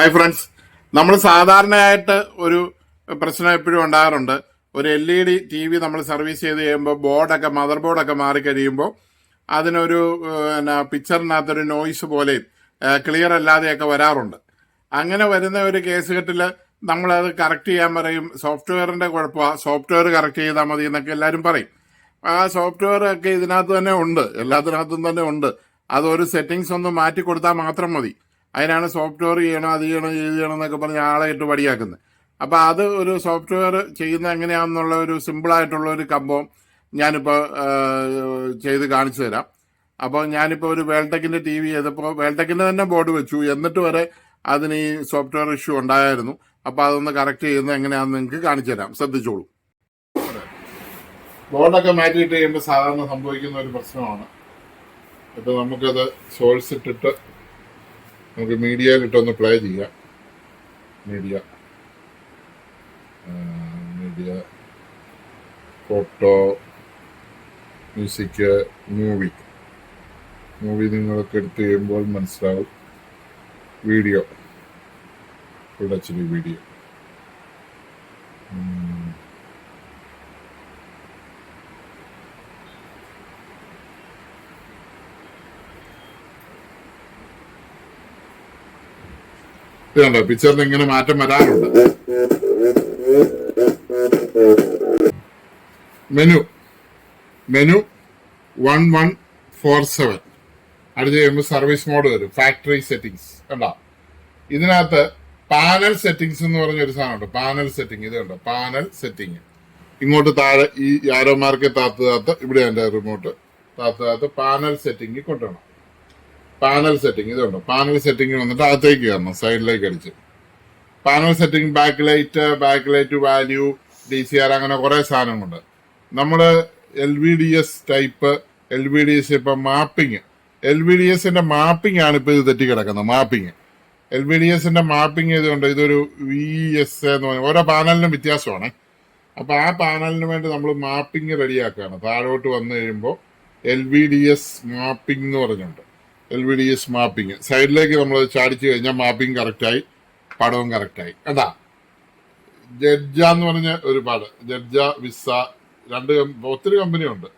Hi friends നമ്മൾ സാധാരണയായിട്ട് ഒരു പ്രശ്നം എപ്പോഴും ഉണ്ടാകാറുണ്ട്. ഒരു L E D T V നമ്മൾ സർവീസ് ചെയ്ത് കഴിയുമ്പോൾ ബോർഡൊക്കെ മദർ ബോർഡൊക്കെ മാറിക്കഴിയുമ്പോൾ അതിനൊരു പിന്നെ പിക്ചറിനകത്തൊരു നോയിസ് പോലെയും ക്ലിയർ അല്ലാതെയൊക്കെ വരാറുണ്ട്. അങ്ങനെ വരുന്ന ഒരു കേസ് കെട്ടിൽ നമ്മളത് കറക്റ്റ് ചെയ്യാൻ പറയും. സോഫ്റ്റ്വെയറിന്റെ കുഴപ്പമാണ് സോഫ്റ്റ്വെയർ കറക്റ്റ് ചെയ്താൽ മതി എന്നൊക്കെ എല്ലാവരും പറയും. ആ സോഫ്റ്റ്വെയർ ഒക്കെ ഇതിനകത്ത് തന്നെ ഉണ്ട്. എല്ലാത്തിനകത്തും തന്നെ ഉണ്ട്. അതൊരു സെറ്റിങ്സ് ഒന്ന് മാറ്റി കൊടുത്താൽ മാത്രം മതി. അതിനാണ് സോഫ്റ്റ്വെയർ ചെയ്യണം അത് ചെയ്യണം ഇത് ചെയ്യണം എന്നൊക്കെ പറഞ്ഞ് ആളെ ഇട്ട് പടിയാക്കുന്നത്. അപ്പോൾ അത് ഒരു സോഫ്റ്റ്വെയർ ചെയ്യുന്ന എങ്ങനെയാണെന്നുള്ള ഒരു സിമ്പിളായിട്ടുള്ള ഒരു കമ്പം ഞാനിപ്പോൾ ചെയ്ത് കാണിച്ചു തരാം. അപ്പോൾ ഞാനിപ്പോൾ ഒരു വേൾടെക്കിന്റെ ടി വി ചെയ്തപ്പോൾ വേൾടെക്കിന്റെ തന്നെ ബോർഡ് വെച്ചു. എന്നിട്ട് വരെ അതിന് ഈ സോഫ്റ്റ്വെയർ ഇഷ്യൂ ഉണ്ടായിരുന്നു. അപ്പോൾ അതൊന്ന് കറക്റ്റ് ചെയ്യുന്നത് എങ്ങനെയാണെന്ന് നിങ്ങൾക്ക് കാണിച്ചു തരാം. ശ്രദ്ധിച്ചോളൂ. ബോർഡൊക്കെ മാറ്റിയിട്ട് കഴിയുമ്പോൾ സാധാരണ സംഭവിക്കുന്ന ഒരു പ്രശ്നമാണ്. ഇപ്പൊ നമുക്കത് സോഴ്സ് ഇട്ടിട്ട് നമുക്ക് മീഡിയയിലിട്ടൊന്ന് പ്ലേ ചെയ്യാം. Media media photo music movie movie നിങ്ങളൊക്കെ എടുത്ത് കഴിയുമ്പോൾ മനസ്സിലാവും. വീഡിയോ ഫുൾ എച്ച് വീഡിയോ ഇത് കണ്ടോ പിക്ചറിന് ഇങ്ങനെ മാറ്റം വരാറുണ്ട്. Menu. Menu one one four seven. അടുത്ത് കഴിയുമ്പോൾ സർവീസ് മോഡ് വരും. ഫാക്ടറി സെറ്റിംഗ്സ് കണ്ടോ? ഇതിനകത്ത് പാനൽ സെറ്റിംഗ്സ് എന്ന് പറഞ്ഞ ഒരു സാധനമുണ്ട് പാനൽ സെറ്റിംഗ് ഇത് കണ്ടോ? പാനൽ സെറ്റിംഗ് ഇങ്ങോട്ട് താഴെ ഈ ആരോമാർക്ക് താത്ത് താത്ത് ഇവിടെ എന്റെ റിമോട്ട് താത്ത് പാനൽ സെറ്റിംഗ് കൊണ്ടുവരണം. പാനൽ സെറ്റിംഗ് ഇതുണ്ട് പാനൽ സെറ്റിംഗ് വന്നിട്ട് അകത്തേക്ക് കയറണം സൈഡിലേക്ക് അടിച്ച്. Panel setting back light back light value D C R അങ്ങനെ കുറെ സാധനങ്ങളുണ്ട്. നമ്മൾ L V D S type L V D S ഇപ്പൊ മാപ്പിംഗ് എൽ വി ഡി എസിന്റെ മാപ്പിംഗ് ആണ് ഇപ്പൊ ഇത് തെറ്റി കിടക്കുന്നത് മാപ്പിംഗ് എൽ വി ഡി എസിന്റെ മാപ്പിംഗ് ചെയ്തുകൊണ്ട് ഇതൊരു വി എസ് എന്ന് പറഞ്ഞ ഓരോ പാനലിനും വ്യത്യാസമാണ്. അപ്പൊ ആ പാനലിന് വേണ്ടി നമ്മൾ മാപ്പിംഗ് റെഡിയാക്കുകയാണ് താഴോട്ട് വന്നു കഴിയുമ്പോൾ L V D S mapping എന്ന് പറഞ്ഞിട്ടുണ്ട് L V D S mapping സൈഡിലേക്ക് നമ്മൾ ചാടിച്ചു കഴിഞ്ഞാൽ മാപ്പിംഗ് കറക്റ്റായി പടവും കറക്റ്റായി കണ്ടാ? ജഡ്ജ എന്ന് പറഞ്ഞ ഒരു പാട്. ജഡ്ജ വിസ രണ്ട് ഒത്തിരി കമ്പനി ഉണ്ട്.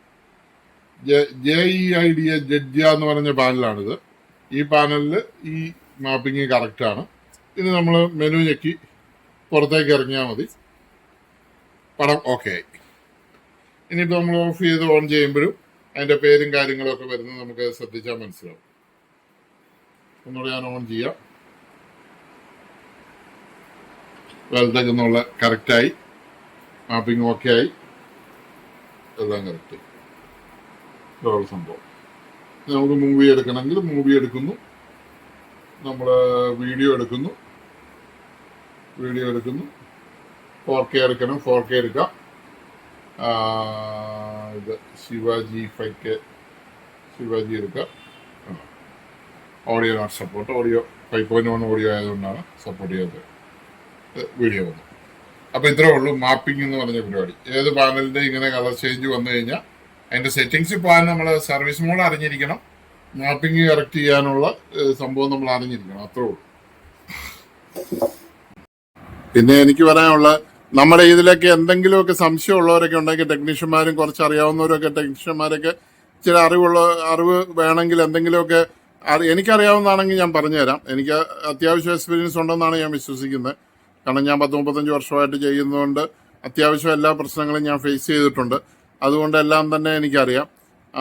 J E I D A ജഡ്ജ എന്ന് പറഞ്ഞ പാനലാണിത്. ഈ പാനലിൽ ഈ മാപ്പിംഗ് കറക്റ്റാണ് ഇത് നമ്മൾ മെനു ഞെക്കി പുറത്തേക്ക് ഇറങ്ങിയാൽ മതി. പടം ഓക്കെ ആയി ഇനിയിപ്പോൾ നമ്മൾ ഓഫ് ചെയ്ത് ഓൺ ചെയ്യുമ്പോഴും അതിന്റെ പേരും കാര്യങ്ങളൊക്കെ വരുന്നത് നമുക്ക് ശ്രദ്ധിച്ചാൽ മനസ്സിലാവും. ഒന്നുകൂടെ ഞാൻ ഓൺ ചെയ്യാം. വെൽടെക് എന്നുള്ള കറക്റ്റായി. മാപ്പിംഗ് ഓക്കെ ആയി. എല്ലാം കറക്റ്റ് ഇതാണ് സംഭവം. നമുക്ക് മൂവി എടുക്കണമെങ്കിൽ മൂവി എടുക്കുന്നു. നമ്മൾ വീഡിയോ എടുക്കുന്നു. വീഡിയോ എടുക്കുന്നു. ഫോർ കെ എടുക്കണം. ഫോർ കെ എടുക്കാം. ഇത് ശിവാജി ഫൈവ് കെ ശിവാജി എടുക്കാം. Audio not support audio five point one audio ആയതുകൊണ്ടാണ് സപ്പോർട്ട് ചെയ്തത് വീഡിയോ വന്നു അപ്പൊ ഇത്രേ ഉള്ളൂ മാപ്പിംഗ് എന്ന് പറഞ്ഞ പരിപാടി. ഏത് പാനലിന്റെ ഇങ്ങനെ കളർ ചേഞ്ച് വന്നു കഴിഞ്ഞാൽ അതിന്റെ സെറ്റിങ്സ് പോകാൻ നമ്മൾ സർവീസ് മോഡ് അറിഞ്ഞിരിക്കണം. മാപ്പിംഗ് കറക്റ്റ് ചെയ്യാനുള്ള സംഭവം നമ്മൾ അറിഞ്ഞിരിക്കണം. അത്രേ ഉള്ളൂ. പിന്നെ എനിക്ക് പറയാനുള്ള നമ്മുടെ ഇതിലൊക്കെ എന്തെങ്കിലുമൊക്കെ സംശയമുള്ളവരൊക്കെ ഉണ്ടെങ്കിൽ ടെക്നീഷ്യന്മാരും കുറച്ച് അറിയാവുന്നവരൊക്കെ ടെക്നീഷ്യന്മാരൊക്കെ ചില അറിവുള്ള അറിവ് വേണമെങ്കിൽ എന്തെങ്കിലുമൊക്കെ അറി- എനിക്കറിയാവുന്നതാണെങ്കിൽ ഞാൻ പറഞ്ഞുതരാം. എനിക്ക് അത്യാവശ്യം എക്സ്പീരിയൻസ് ഉണ്ടെന്നാണ് ഞാൻ വിശ്വസിക്കുന്നത്. കാരണം ഞാൻ പത്ത് മുപ്പത്തഞ്ച് വർഷമായിട്ട് ചെയ്യുന്നതുകൊണ്ട് അത്യാവശ്യം എല്ലാ പ്രശ്നങ്ങളും ഞാൻ ഫേസ് ചെയ്തിട്ടുണ്ട്. അതുകൊണ്ട് എല്ലാം തന്നെ എനിക്കറിയാം.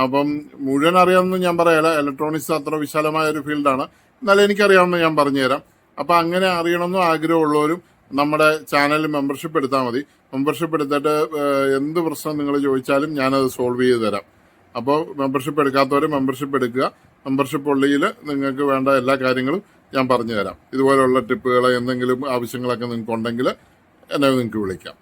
അപ്പം മുഴുവൻ അറിയാമെന്ന് ഞാൻ പറയാല ഇലക്ട്രോണിക്സ് അത്ര വിശാലമായ ഒരു ഫീൽഡാണ്. എന്നാലും എനിക്കറിയാമെന്ന് ഞാൻ പറഞ്ഞുതരാം. അപ്പം അങ്ങനെ അറിയണമെന്നും ആഗ്രഹമുള്ളവരും നമ്മുടെ ചാനലിൽ മെമ്പർഷിപ്പ് എടുത്താൽ മതി. മെമ്പർഷിപ്പ് എടുത്തിട്ട് എന്ത് പ്രശ്നം നിങ്ങൾ ചോദിച്ചാലും ഞാനത് സോൾവ് ചെയ്ത് തരാം. അപ്പോൾ മെമ്പർഷിപ്പ് എടുക്കാത്തവർ മെമ്പർഷിപ്പ് എടുക്കുക. മെമ്പർഷിപ്പ് ഉള്ളിൽ നിങ്ങൾക്ക് വേണ്ട എല്ലാ കാര്യങ്ങളും ഞാൻ പറഞ്ഞു തരാം ഇതുപോലെയുള്ള ടിപ്പുകൾ എന്തെങ്കിലും ആവശ്യങ്ങളൊക്കെ നിങ്ങൾക്ക് ഉണ്ടെങ്കിൽ എന്നെ നിങ്ങൾക്ക് വിളിക്കാം.